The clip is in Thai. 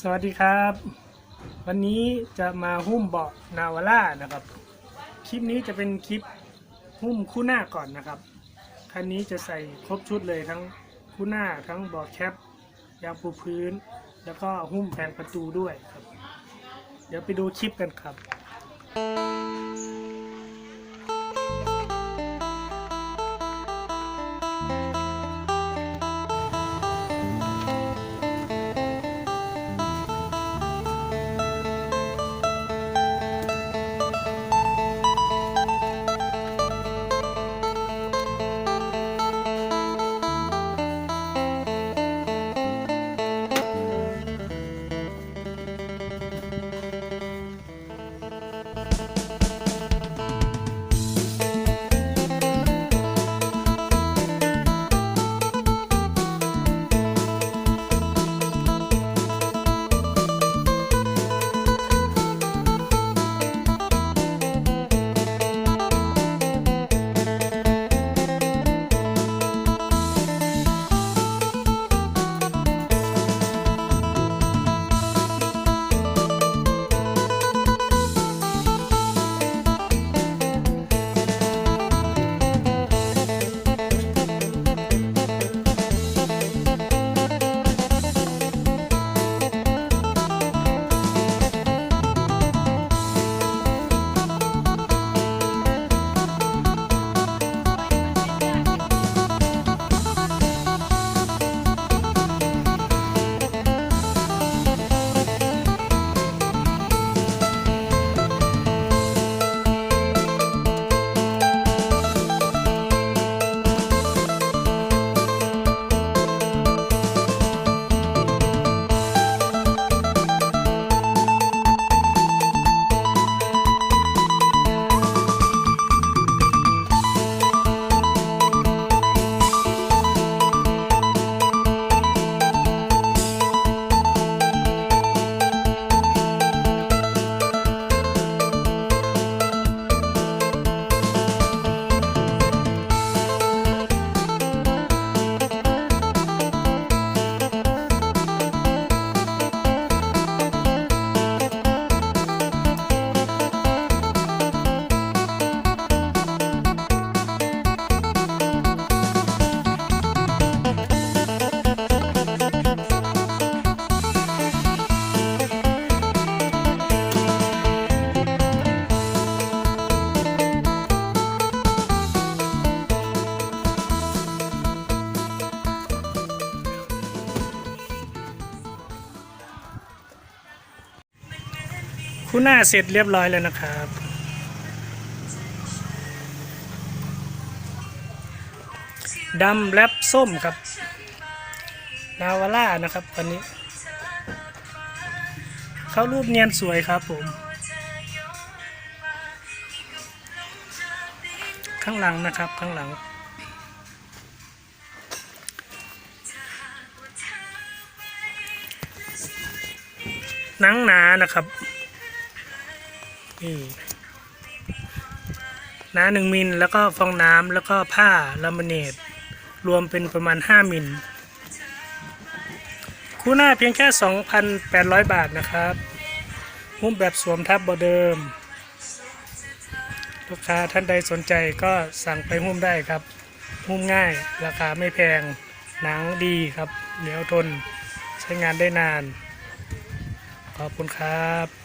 สวัสดีครับ วันนี้จะมาหุ้มเบาะนาวาร่านะครับ คลิปนี้จะเป็นคลิปหุ้มคู่หน้าก่อนนะครับ คันนี้จะใส่ครบชุดเลยทั้งคู่หน้าทั้งเบาะแคปยางปูพื้น แล้วก็หุ้มแผงประตูด้วยครับ เดี๋ยวไปดูคลิปกันครับ คู่หน้าเสร็จเรียบร้อยแล้วนะครับ ดำแลบส้มครับนาวาร่านะครับวันนี้ เข้ารูปเนียนสวยครับผม ข้างหลังนะครับข้างหลังหนังหนานะครับ นี่นาหนึ่งมิลแล้วก็ฟองน้ำแล้วก็ผ้าลามิเนตรวมเป็นประมาณ 5 มิลคู่หน้าเพียงแค่ 2,800 บาทนะครับหุ้มแบบสวมทับบอเดิม ลูกค้าท่านใดสนใจก็สั่งไปหุ้มได้ครับ หุ้มง่ายราคาไม่แพงหนังดีครับ เหนียวทนใช้งานได้นาน ขอบคุณครับ